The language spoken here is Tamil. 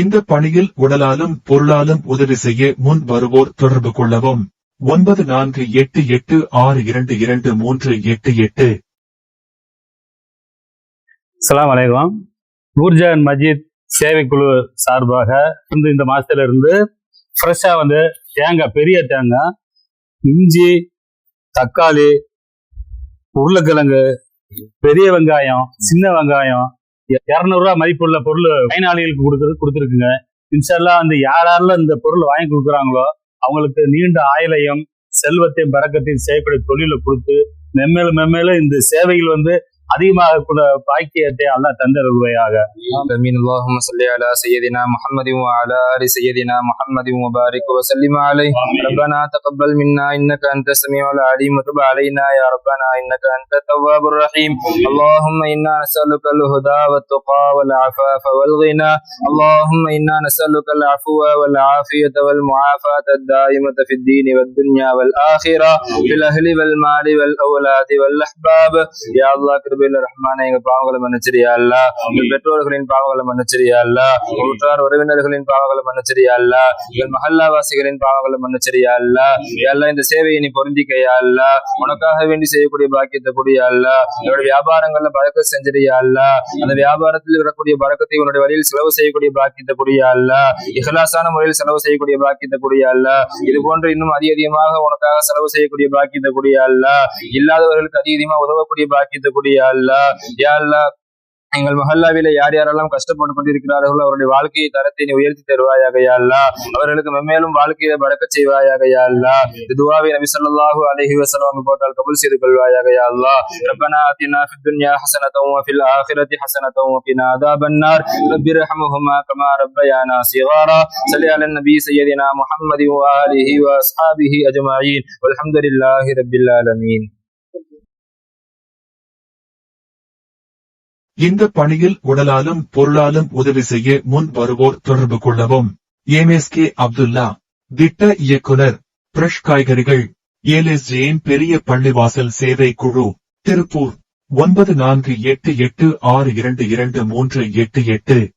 இந்த பணியில் உடலாலும் பொருளாலும் உதவி செய்ய முன் வருவோர் தொடர்பு கொள்ளவும். ஒன்பது நான்கு எட்டு எட்டு ஆறு இரண்டு இரண்டு மூன்று எட்டு எட்டு. சலாம் அலைக்கும். நூர்ஜான் மஜித் சேவைக்குழு சார்பாக வந்து இந்த மாசத்துல இருந்து ஃப்ரெஷ்ஷா வந்து தேங்காய் பெரிய தேங்காய் இஞ்சி தக்காளி உருளைக்கிழங்கு பெரிய வெங்காயம் சின்ன வெங்காயம் இரநூறுவா மதிப்புள்ள பொருள் பயனாளிகளுக்கு கொடுக்குறது கொடுத்துருக்குங்க. இன்ஷால்லா வந்து யாரெல்லாம் இந்த பொருள் வாங்கி கொடுக்குறாங்களோ அவங்களுக்கு நீண்ட ஆயுளையும் செல்வத்தையும் பறக்கத்தையும் செய்யக்கூடிய தொழிலை கொடுத்து மெம்மேலும் மெம்மேலும் இந்த சேவைகள் வந்து அதிகமாக கூட பாக்கியத்தை அல்லாஹ் தந்தருள்வையாக آمين اللهم صل على سيدنا محمد وعلى آل سيدنا محمد وبارك وسلم عليه ربنا تقبل منا إنك أنت السميع العليم وتب علينا يا ربنا إنك أنت التواب الرحيم اللهم إنا نسألك الهدى والتقى والعفاف والغنى اللهم إنا نسألك العفو والعافية والمعافاة الدائمة في الدين والدنيا والآخرة في الأهل والمال والأولاد والأحباب يا الله கிருபையில ரஹ்மான எங்க பாவங்களை மன்னிச்சிரியா அல்ல. எங்கள் பெற்றோர்களின் பாவங்களை மன்னிச்சிரியா அல்ல. உற்றார் உறவினர்களின் பாவங்களை மன்னிச்சிரியா அல்ல. எங்கள் மஹல்லாவாசிகளின் பாவங்களை மன்னிச்சிரியா அல்ல. எல்லாம் இந்த சேவையை நீ பொருந்திக்கையா அல்ல. உனக்காக வேண்டி செய்யக்கூடிய பாக்கியத்தை கூடிய அல்ல. என்னுடைய வியாபாரங்கள்ல பழக்க செஞ்சிரியா அல்ல. அந்த வியாபாரத்தில் வரக்கூடிய பழக்கத்தை உன்னுடைய வழியில் செலவு செய்யக்கூடிய பாக்கியத்தை கூடிய அல்ல. இஹலாசான முறையில் செலவு செய்யக்கூடிய பாக்கியத்தை கூடிய அல்ல. இது போன்று இன்னும் அதிக அதிகமாக உனக்காக செலவு செய்யக்கூடிய பாக்கியத்தை கூடிய அல்ல. இல்லாதவர்களுக்கு அதிகமாக உதவக்கூடிய பாக்கியத்தை கூடிய அல்லா யா அல்லா எங்கள் மஹல்லாவில யார் யாரெல்லாம் கஷ்டப்பட்டு கொண்டிருக்கிறார்களோ அவருடைய வாழ்க்கையை தரத்தை நீ உயர்த்தி தருவாயாக யாழ்லா அவர்களுக்கு மென்மேலும் வாழ்க்கையை பறக்க செய்வாயாக யாழ்லா துவாவை நபி சொல்லாஹு அலஹி வசலம் போட்டால் கபுல் செய்து கொள்வாயாக யாழ்லா ربنا آتنا في الدنيا حسنة وفي الآخرة حسنة وقنا عذاب النار رب ارحمهما كما ربيانا صغارا صل على النبي سيدنا محمد وآله وأصحابه أجمعين والحمد لله رب இந்த பணியில் உடலாலும் பொருளாலும் உதவி செய்ய முன் வருவோர் தொடர்பு கொள்ளவும். எம்எஸ்கே அப்துல்லா திட்ட இயக்குனர் பிரஷ் காய்கறிகள் ஏஎல்எஸ் ஜெயின் பெரிய பள்ளிவாசல் சேவை குழு திருப்பூர். ஒன்பது நான்கு எட்டு எட்டு ஆறு இரண்டு இரண்டு மூன்று எட்டு எட்டு.